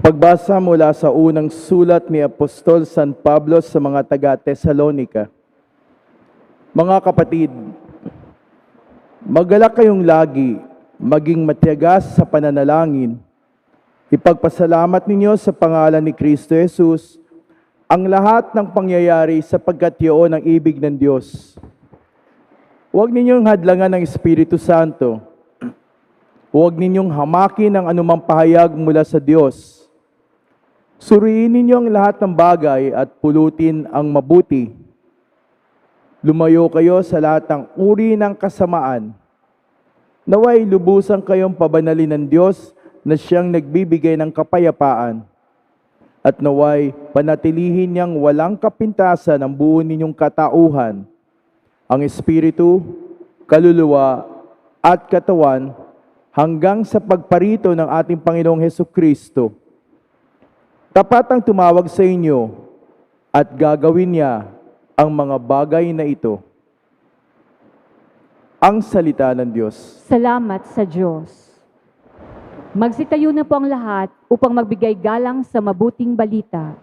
Pagbasa mula sa unang sulat ni Apostol San Pablo sa mga taga-Tesalonika. Mga kapatid, magalak kayong lagi, maging matiyagas sa pananalangin. Ipagpasalamat ninyo sa pangalan ni Kristo Jesus ang lahat ng pangyayari sapagkat yun ang ibig ng Diyos. Huwag ninyong hadlangan ng Espiritu Santo. Huwag ninyong hamakin ang anumang pahayag mula sa Diyos. Suriin ninyo ang lahat ng bagay at pulutin ang mabuti. Lumayo kayo sa lahat ng uri ng kasamaan. Naway lubusan kayong pabanalin ng Diyos na siyang nagbibigay ng kapayapaan. At naway panatilihin niyang walang kapintasan ang buo ninyong katauhan, ang Espiritu, kaluluwa, at katawan hanggang sa pagparito ng ating Panginoong Heso Kristo. Tapat ang tumawag sa inyo at gagawin niya ang mga bagay na ito. Ang salita ng Diyos. Salamat sa Diyos. Magsitayo na po ang lahat upang magbigay galang sa mabuting balita.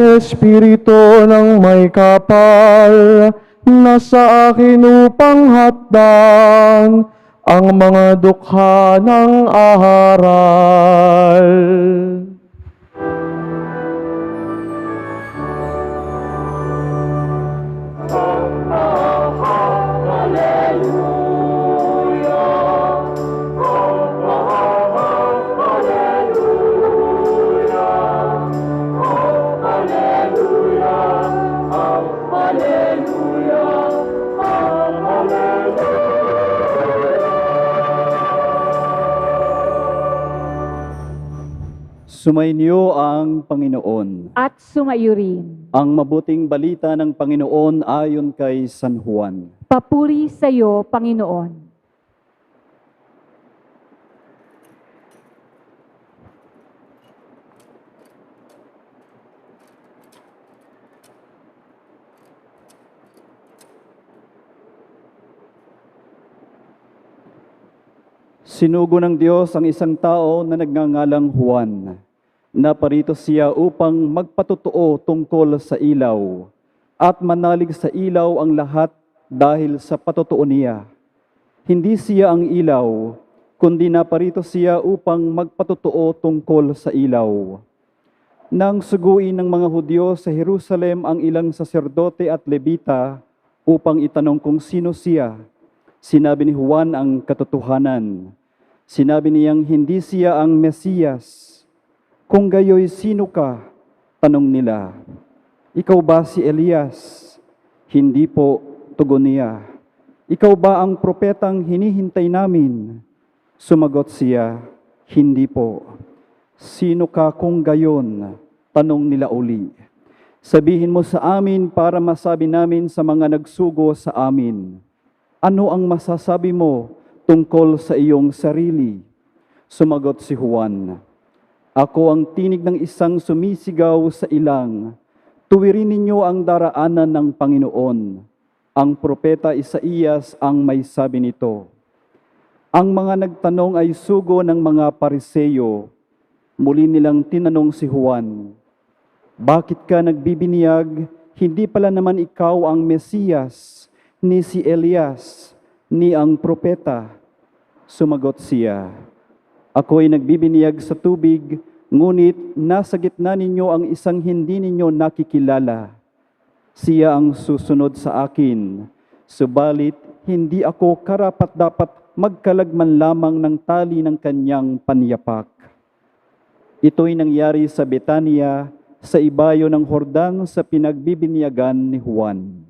Espiritu ng may kapal, nasa akin upang hatdan ang mga dukha ng aral. Sumainyo ang Panginoon. At sumayo rin. Ang mabuting balita ng Panginoon ayon kay San Juan. Papuri sa iyo, Panginoon. Sinugo ng Diyos ang isang tao na nagngangalang Juan. Naparito siya upang magpatotoo tungkol sa ilaw at manalig sa ilaw ang lahat dahil sa patotoo niya. Hindi siya ang ilaw, kundi naparito siya upang magpatotoo tungkol sa ilaw. Nang suguin ng mga Hudyo sa Jerusalem ang ilang saserdote at levita upang itanong kung sino siya, sinabi ni Juan ang katotohanan. Sinabi niyang hindi siya ang Mesiyas. Kung gayoy sino ka? Tanong nila. Ikaw ba si Elias? Hindi po, tugon niya. Ikaw ba ang propetang hinihintay namin? Sumagot siya, hindi po. Sino ka kung gayon? Tanong nila uli. Sabihin mo sa amin para masabi namin sa mga nagsugo sa amin. Ano ang masasabi mo tungkol sa iyong sarili? Sumagot si Juan, Ako ang tinig ng isang sumisigaw sa ilang. Tuwirin ninyo ang daraanan ng Panginoon. Ang propeta Isaías ang may sabi nito. Ang mga nagtanong ay sugo ng mga pariseyo. Muli nilang tinanong si Juan, Bakit ka nagbibiniyag? Hindi pala naman ikaw ang Mesiyas, ni si Elias, ni ang propeta. Sumagot siya, Ako'y nagbibiniyag sa tubig, ngunit nasa gitna ninyo ang isang hindi ninyo nakikilala. Siya ang susunod sa akin, subalit hindi ako karapat dapat magkalagman lamang ng tali ng kanyang panyapak. Ito'y nangyari sa Betania, sa ibayo ng Hordan sa pinagbibinyagan ni Juan.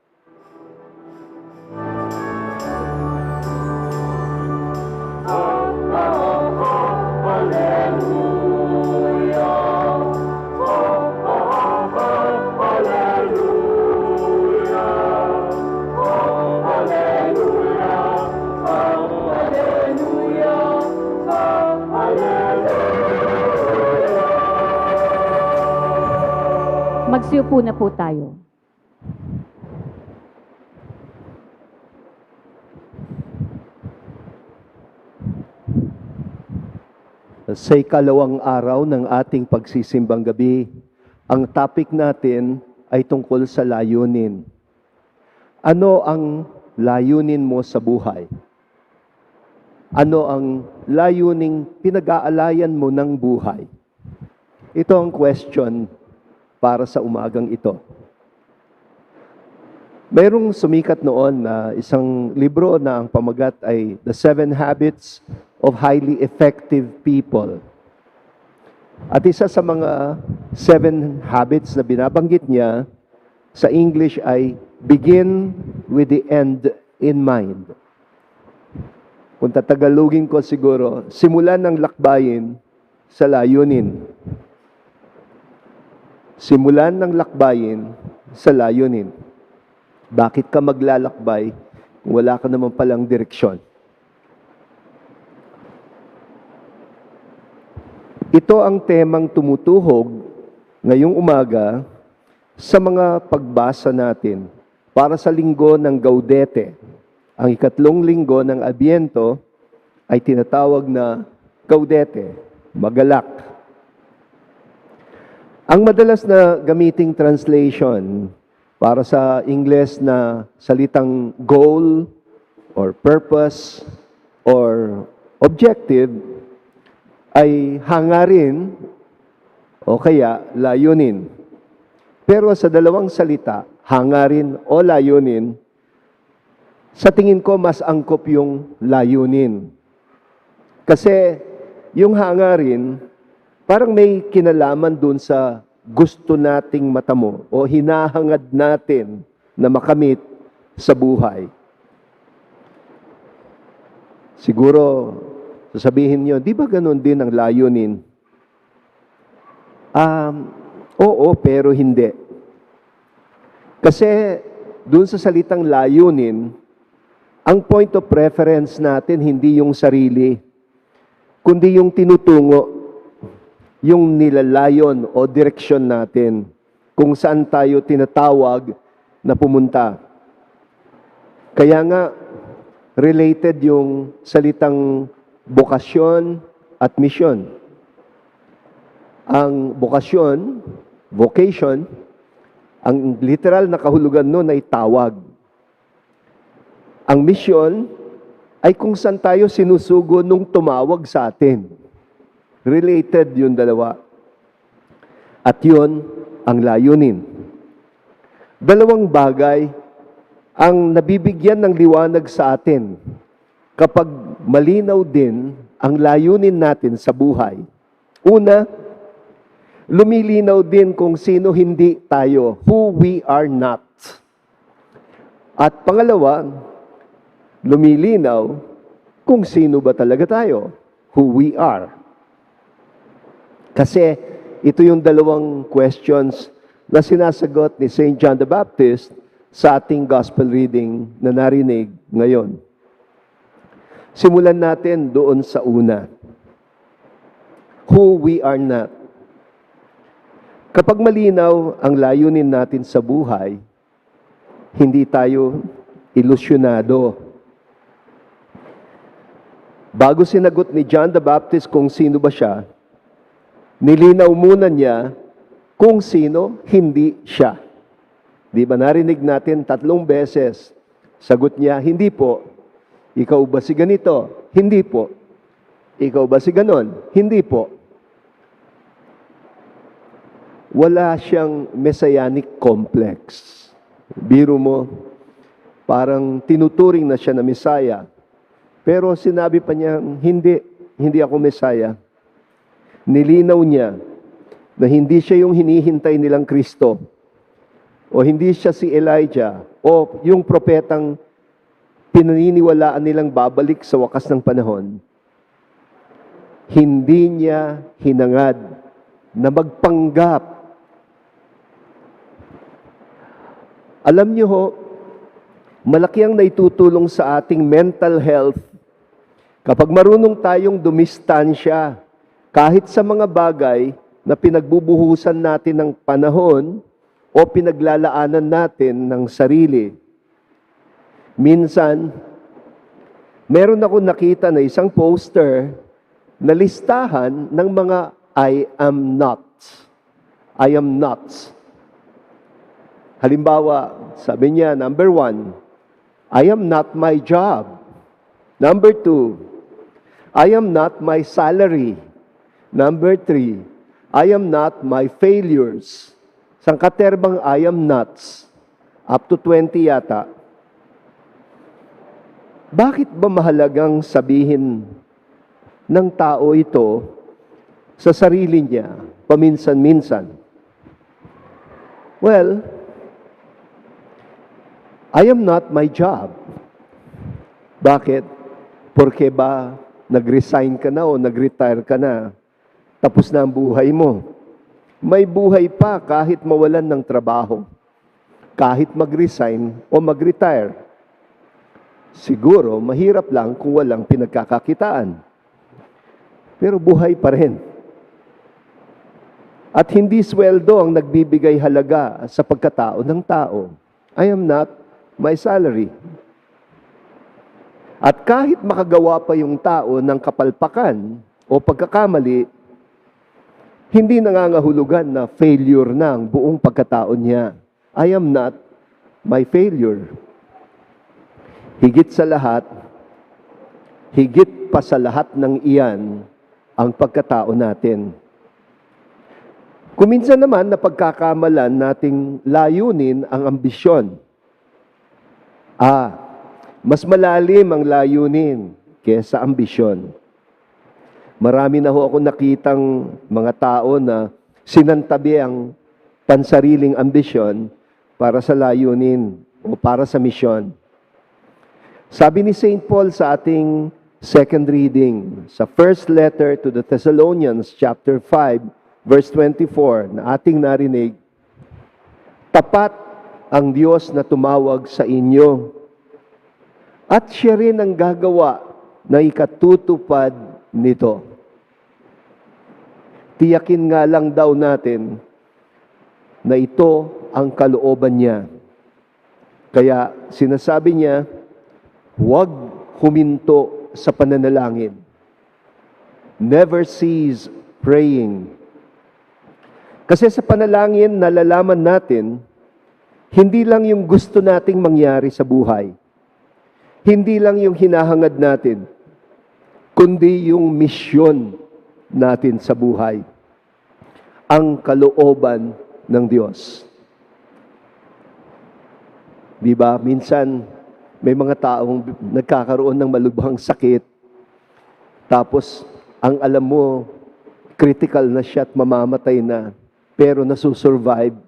Magsiupo na po tayo. Sa ikalawang araw ng ating pagsisimbang gabi, ang topic natin ay tungkol sa layunin. Ano ang layunin mo sa buhay? Ano ang layuning pinag-aalayan mo ng buhay? Ito ang question para sa umagang ito. Mayroong sumikat noon na isang libro na ang pamagat ay The Seven Habits of Highly Effective People. At isa sa mga seven habits na binabanggit niya sa English ay begin with the end in mind. Kung tatagalugin ko siguro, simulan ng lakbayin sa layunin. Simulan ng lakbayin sa layunin. Bakit ka maglalakbay kung wala ka naman palang direksyon? Ito ang temang tumutuhog ngayong umaga sa mga pagbasa natin para sa linggo ng Gaudete. Ang ikatlong linggo ng Abiento ay tinatawag na Gaudete, magalak. Ang madalas na gamiting translation para sa Ingles na salitang goal or purpose or objective ay hangarin o kaya layunin. Pero sa dalawang salita, hangarin o layunin, sa tingin ko mas angkop yung layunin. Kasi yung hangarin, parang may kinalaman dun sa gusto nating matamo o hinahangad natin na makamit sa buhay. Siguro, sasabihin nyo, di ba ganun din ang layunin? Um, oo, pero hindi. Kasi dun sa salitang layunin, ang point of preference natin hindi yung sarili, kundi yung tinutungo, yung nilalayon o direksyon natin kung saan tayo tinatawag na pumunta. Kaya nga, related yung salitang bokasyon at misyon. Ang bokasyon, vocation, ang literal na kahulugan nun ay tawag. Ang misyon ay kung saan tayo sinusugo nung tumawag sa atin. Related yung dalawa. At yun ang layunin. Dalawang bagay ang nabibigyan ng liwanag sa atin kapag malinaw din ang layunin natin sa buhay. Una, lumilinaw din kung sino hindi tayo, who we are not. At pangalawa, lumilinaw kung sino ba talaga tayo, who we are. Kasi ito yung dalawang questions na sinasagot ni St. John the Baptist sa ating gospel reading na narinig ngayon. Simulan natin doon sa una. Who we are not. Kapag malinaw ang layunin natin sa buhay, hindi tayo ilusyonado. Bago sinagot ni John the Baptist kung sino ba siya, nilinaw muna niya kung sino hindi siya. Di ba narinig natin tatlong beses? Sagot niya, hindi po. Ikaw ba si ganito? Hindi po. Ikaw ba si ganon? Hindi po. Wala siyang messianic complex. Biro mo, parang tinuturing na siya na Messiah. Pero sinabi pa niya, hindi, hindi ako Messiah. Nilinaw niya na hindi siya yung hinihintay nilang Kristo o hindi siya si Elijah o yung propetang pinaniniwalaan nilang babalik sa wakas ng panahon, hindi niya hinangad na magpanggap. Alam niyo ho, malaki ang naitutulong sa ating mental health kapag marunong tayong dumistansya kahit sa mga bagay na pinagbubuhusan natin ng panahon o pinaglalaanan natin ng sarili. Minsan, meron ako nakita na isang poster na listahan ng mga I am not. I am nots. Halimbawa, sabi niya, number one, I am not my job. Number two, I am not my salary. Number three, I am not my failures. Sang katerbang I am nots, up to 20 yata. Bakit ba mahalagang sabihin ng tao ito sa sarili niya paminsan-minsan? Well, I am not my job. Bakit? Porque ba nag-resign ka na o nag-retire ka na, tapos na ang buhay mo. May buhay pa kahit mawalan ng trabaho, kahit mag-resign o mag-retire. Siguro, mahirap lang kung walang pinagkakakitaan. Pero buhay pa rin. At hindi sweldo ang nagbibigay halaga sa pagkatao ng tao. I am not my salary. At kahit makagawa pa yung tao ng kapalpakan o pagkakamali, hindi nangangahulugan na failure na ang buong pagkatao niya. I am not my failure. Higit sa lahat, higit pa sa lahat ng iyan, ang pagkatao natin. Kuminsan naman na pagkakamalan nating layunin ang ambisyon. Ah, mas malalim ang layunin kesa ambisyon. Marami na ho ako nakitang mga tao na sinantabi ang pansariling ambisyon para sa layunin o para sa misyon. Sabi ni St. Paul sa ating second reading, sa first letter to the Thessalonians chapter 5, verse 24, na ating narinig, Tapat ang Diyos na tumawag sa inyo, at siya rin ang gagawa na ikatutupad nito. Tiyakin nga lang daw natin na ito ang kalooban niya. Kaya sinasabi niya, huwag huminto sa pananalangin. Never cease praying. Kasi sa panalangin, nalalaman natin, hindi lang yung gusto nating mangyari sa buhay. Hindi lang yung hinahangad natin, kundi yung misyon natin sa buhay. Ang kalooban ng Diyos. Di ba? Minsan, may mga taong nagkakaroon ng malubhang sakit, tapos, ang alam mo, critical na siya at mamamatay na, pero nasusurvive.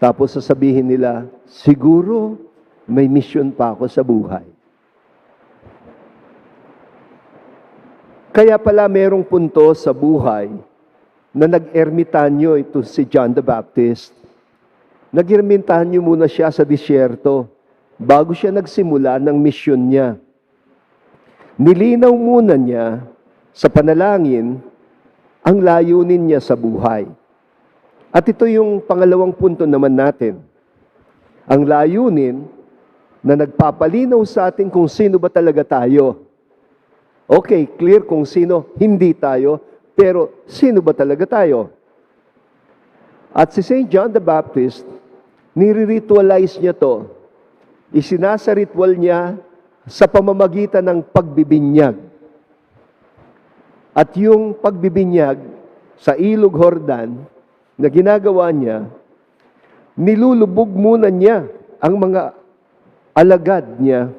Tapos sasabihin nila, siguro may mission pa ako sa buhay. Kaya pala merong punto sa buhay na nag-ermitanyo ito si John the Baptist. Nag-ermitanyo muna siya sa disyerto bago siya nagsimula ng misyon niya. Nilinaw muna niya sa panalangin ang layunin niya sa buhay. At ito yung pangalawang punto naman natin. Ang layunin na nagpapalinaw sa atin kung sino ba talaga tayo. Okay, clear kung sino hindi tayo, pero sino ba talaga tayo? At si St. John the Baptist, nire-ritualize niya to. Isinasa ritual niya sa pamamagitan ng pagbibinyag. At yung pagbibinyag sa ilog Hordan na ginagawa niya, nilulubog muna niya ang mga alagad niya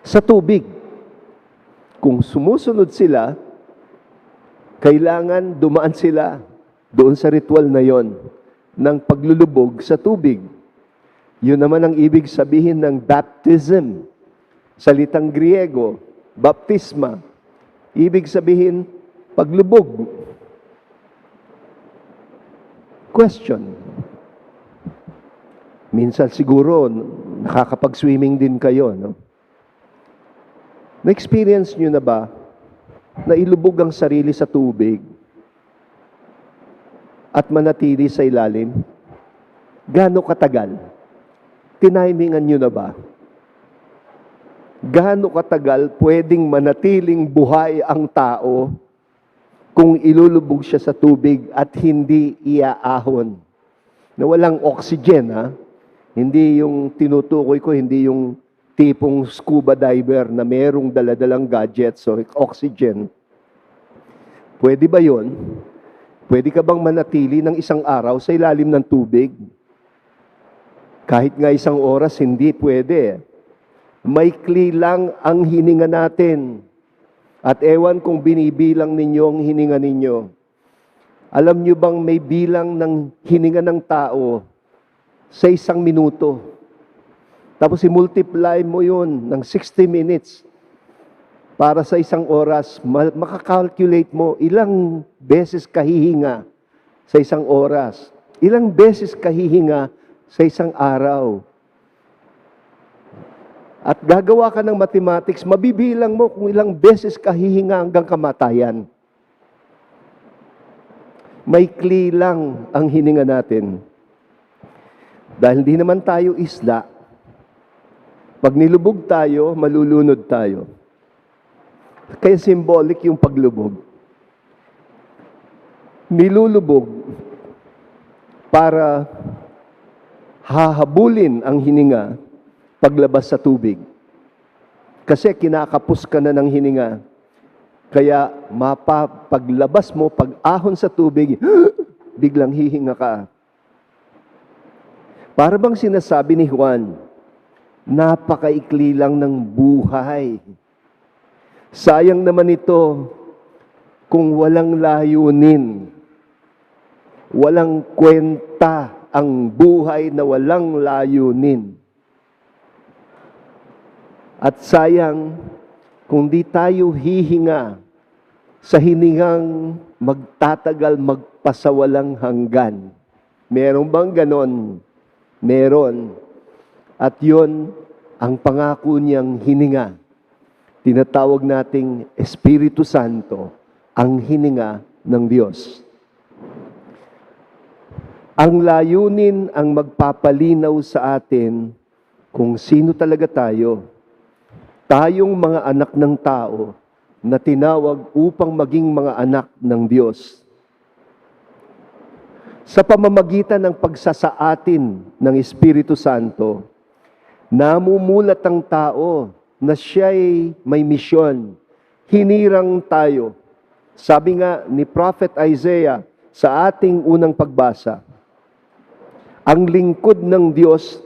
sa tubig. Kung sumusunod sila, kailangan dumaan sila doon sa ritual na yon ng paglulubog sa tubig. Yun naman ang ibig sabihin ng baptism. Salitang Griego, baptisma. Ibig sabihin, paglubog. Question. Minsan siguro, nakakapag-swimming din kayo, no? Na-experience nyo na ba na ilubog ang sarili sa tubig at manatili sa ilalim? Gaano katagal? Tinimingan nyo na ba? Gaano katagal pwedeng manatiling buhay ang tao kung ilulubog siya sa tubig at hindi iaahon? Na walang oxygen, ha? Hindi yung tinutukoy ko, hindi yung tipong scuba diver na merong daladalang gadgets o oxygen. Pwede ba yon? Pwede ka bang manatili ng isang araw sa ilalim ng tubig? Kahit nga isang oras, hindi pwede. Maikli lang ang hininga natin. At ewan kung binibilang ninyo ang hininga ninyo. Alam nyo bang may bilang ng hininga ng tao sa isang minuto? Tapos i-multiply mo yun ng 60 minutes para sa isang oras, ma- makakalculate mo ilang beses kahihinga sa isang oras. Ilang beses kahihinga sa isang araw. At gagawa ka ng mathematics, mabibilang mo kung ilang beses kahihinga hanggang kamatayan. Maikli lang ang hininga natin. Dahil hindi naman tayo isla, pag nilubog tayo, malulunod tayo. Kaya symbolic yung paglubog. Nilulubog para hahabulin ang hininga paglabas sa tubig. Kasi kinakapos ka na ng hininga. Kaya mapapaglabas mo, pag ahon sa tubig, biglang hihinga ka. Para bang sinasabi ni Juan, napakaikli lang ng buhay. Sayang naman ito kung walang layunin. Walang kwenta ang buhay na walang layunin. At sayang kung di tayo hihinga sa hiningang magtatagal magpasawalang hanggan. Meron bang ganon? Meron. At yon ang pangako niyang hininga. Tinatawag nating Espiritu Santo, ang hininga ng Diyos. Ang layunin ang magpapalinaw sa atin kung sino talaga tayo. Tayong mga anak ng tao na tinawag upang maging mga anak ng Diyos. Sa pamamagitan ng pagsasaatin ng Espiritu Santo, namumulat ang tao na siya'y may misyon. Hinirang tayo. Sabi nga ni Prophet Isaiah sa ating unang pagbasa, ang lingkod ng Diyos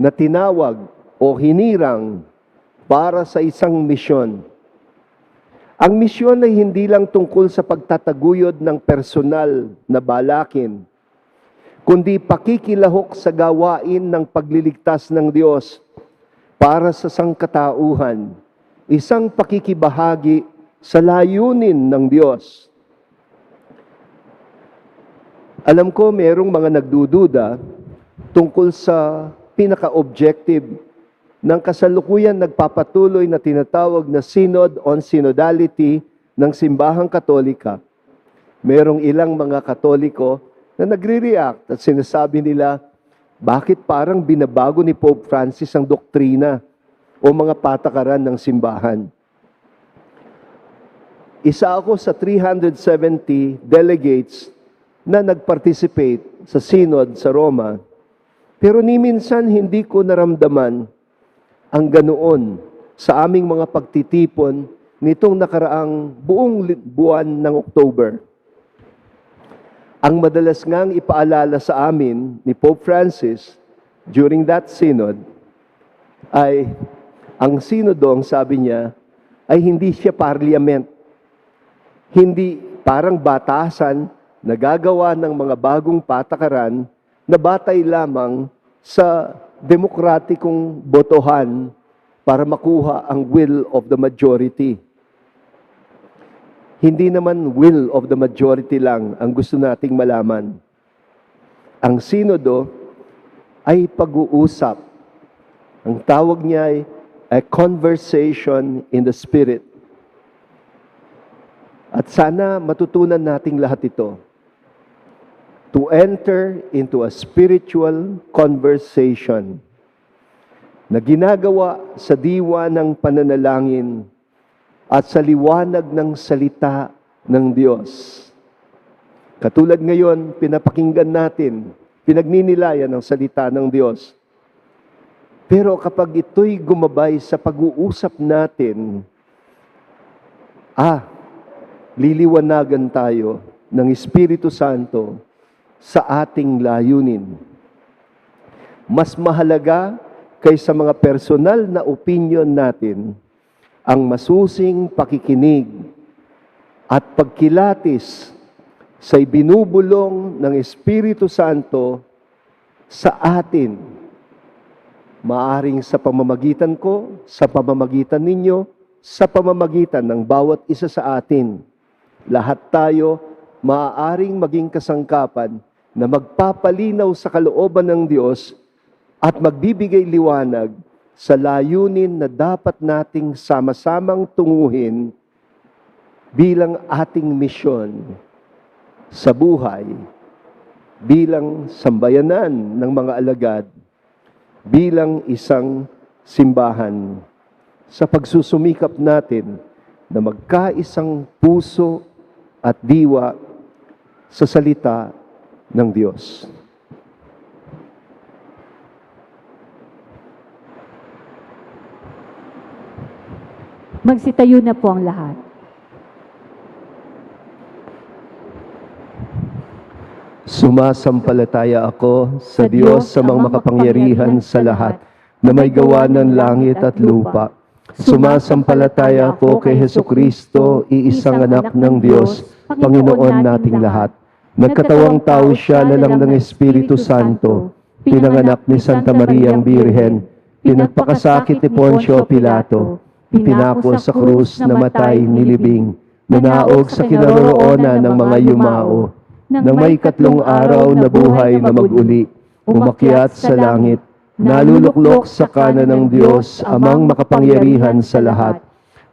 na tinawag o hinirang para sa isang misyon. Ang misyon ay hindi lang tungkol sa pagtataguyod ng personal na balakin, kundi pakikilahok sa gawain ng pagliligtas ng Diyos para sa sangkatauhan, isang pakikibahagi sa layunin ng Diyos. Alam ko merong mga nagdududa tungkol sa pinaka-objective ng kasalukuyan nagpapatuloy na tinatawag na Synod on Synodality ng Simbahang Katolika. Merong ilang mga Katoliko na nagre-react at sinasabi nila, bakit parang binabago ni Pope Francis ang doktrina o mga patakaran ng simbahan? Isa ako sa 370 delegates na nag-participate sa synod sa Roma, pero ni minsan hindi ko naramdaman ang ganoon sa aming mga pagtitipon nitong nakaraang buong buwan ng October. Ang madalas ngang ipaalala sa amin ni Pope Francis during that synod ay ang synodo, ang sabi niya, ay hindi siya parliament. Hindi parang batasan na gagawa ng mga bagong patakaran na batay lamang sa demokratikong botohan para makuha ang will of the majority. Hindi naman will of the majority lang ang gusto nating malaman. Ang sinodo ay pag-uusap. Ang tawag niya ay a conversation in the spirit. At sana matutunan nating lahat ito. to enter into a spiritual conversation na ginagawa sa diwa ng pananalangin at sa liwanag ng salita ng Diyos. Katulad ngayon, pinapakinggan natin, pinagninilayan ng salita ng Diyos. Pero kapag ito'y gumabay sa pag-uusap natin, ah, liliwanagan tayo ng Espiritu Santo sa ating layunin. Mas mahalaga kaysa mga personal na opinion natin ang masusing pakikinig at pagkilatis sa ibinubulong ng Espiritu Santo sa atin. Maaring sa pamamagitan ko, sa pamamagitan ninyo, sa pamamagitan ng bawat isa sa atin. Lahat tayo maaaring maging kasangkapan na magpapalinaw sa kalooban ng Diyos at magbibigay liwanag sa layunin na dapat nating sama-samang tunguhin bilang ating misyon sa buhay, bilang sambayanan ng mga alagad, bilang isang simbahan sa pagsusumikap natin na magkaisang puso at diwa sa salita ng Diyos. Magsitayo na po ang lahat. Sumasampalataya ako sa Diyos sa mga makapangyarihan sa lahat na may gawa ng langit at lupa. Sumasampalataya ako kay Heso Kristo, iisang anak ng Diyos, Panginoon nating lahat. Nagkatawang tao siya lalang ng Espiritu Santo, pinanganak ni Santa Maria ang Birhen, pinagpakasakit ni Poncio Pilato, pinako sa krus, namatay, nilibing, nanaog sa kinaroroonan ng mga yumao, nang may katlong araw na buhay na maguli, umakyat sa langit, naluluklok sa kanan ng Diyos, amang makapangyarihan sa lahat.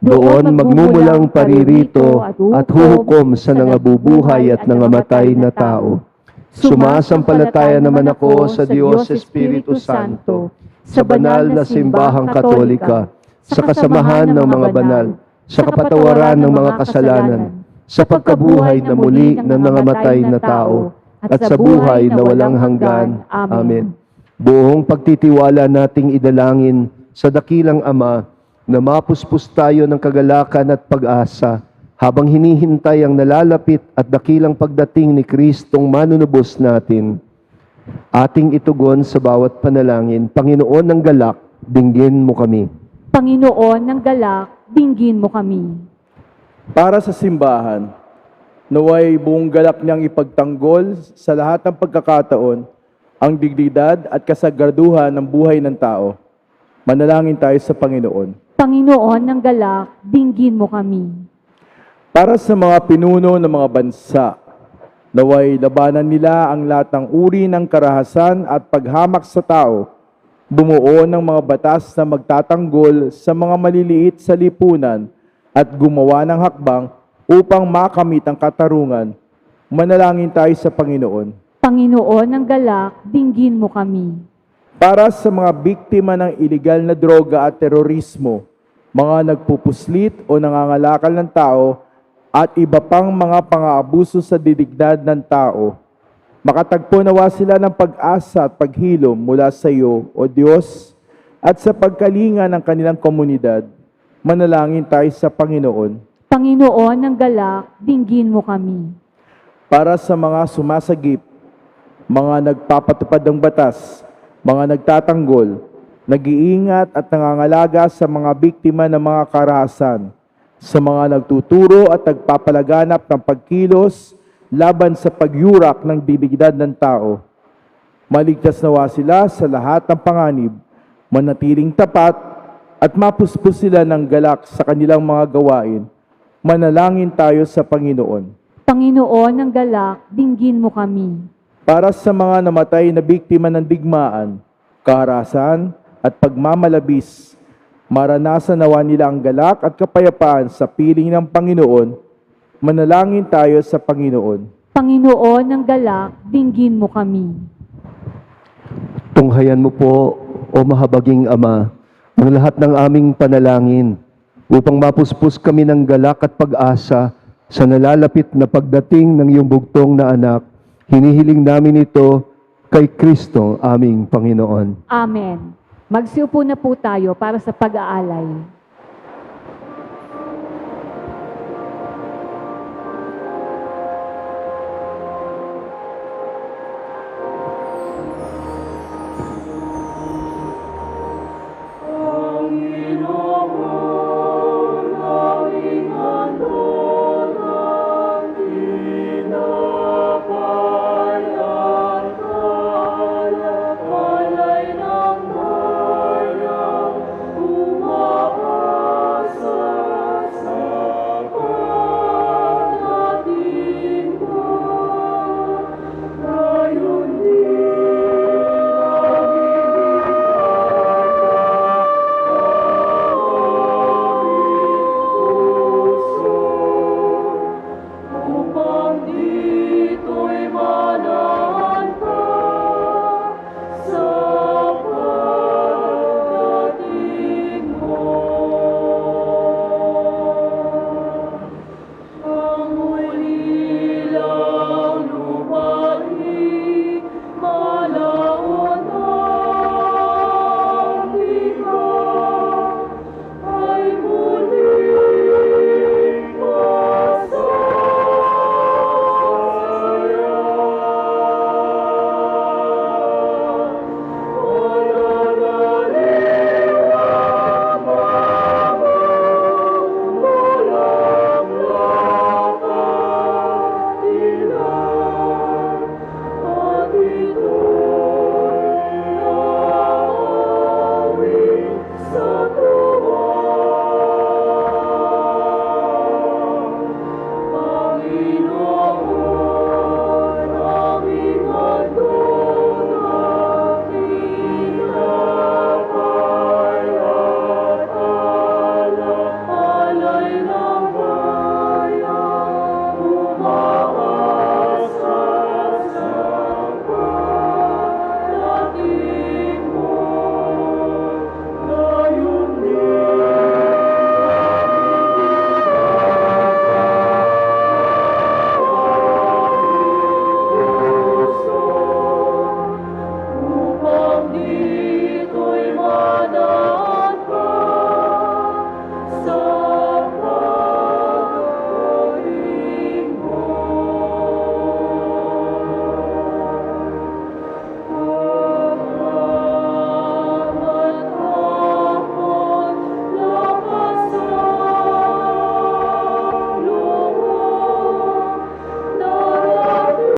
Doon magmumulang paririto at huhukom sa nangabubuhay at nangamatay na tao. Sumasampalataya naman ako sa Diyos Espiritu Santo, sa banal na simbahang katolika, sa kasamahan ng mga banal, sa kapatawaran ng mga kasalanan, sa pagkabuhay na muli ng nangamatay na tao, at sa buhay na walang hanggan. Amen. Buong pagtitiwala nating idalangin sa dakilang Ama na mapuspos tayo ng kagalakan at pag-asa habang hinihintay ang nalalapit at dakilang pagdating ni Kristong manunubos natin. Ating itugon sa bawat panalangin, Panginoon ng galak, dinggin mo kami. Panginoon ng galak, dinggin mo kami. Para sa simbahan, naway buong galak niyang ipagtanggol sa lahat ng pagkakataon ang dignidad at kasagarduhan ng buhay ng tao. Manalangin tayo sa Panginoon. Panginoon ng galak, dinggin mo kami. Para sa mga pinuno ng mga bansa, naway labanan nila ang lahat ng uri ng karahasan at paghamak sa tao, bumuo ng mga batas na magtatanggol sa mga maliliit sa lipunan at gumawa ng hakbang upang makamit ang katarungan. Manalangin tayo sa Panginoon. Panginoon ng galak, dinggin mo kami. Para sa mga biktima ng iligal na droga at terorismo, mga nagpupuslit o nangangalakal ng tao, at iba pang mga pang-aabuso sa didignidad ng tao, makatagpo nawa sila ng pag-asa at paghilom mula sa iyo, O Diyos, at sa pagkalinga ng kanilang komunidad, manalangin tayo sa Panginoon. Panginoon ng galak, dinggin mo kami. para sa mga sumasagip, mga nagpapatupad ng batas, mga nagtatanggol, nag-iingat at nangangalaga sa mga biktima ng mga karahasan, sa mga nagtuturo at nagpapalaganap ng pagkilos laban sa pagyurak ng dignidad ng tao. Maligtas nawa sila sa lahat ng panganib, manatiling tapat at mapuspos sila ng galak sa kanilang mga gawain. Manalangin tayo sa Panginoon. Panginoon ng galak, dinggin mo kami. para sa mga namatay na biktima ng digmaan, kaharasan at pagmamalabis, maranasan nawa nila ang galak at kapayapaan sa piling ng Panginoon, manalangin tayo sa Panginoon. Panginoon ng galak, dinggin mo kami. Tunghayan mo po, o mahabaging Ama, ang lahat ng aming panalangin upang mapuspos kami ng galak at pag-asa sa nalalapit na pagdating ng iyong bugtong na anak. Hinihiling namin ito kay Kristo aming Panginoon. Amen. Magsiupo na po tayo para sa pag-aalay.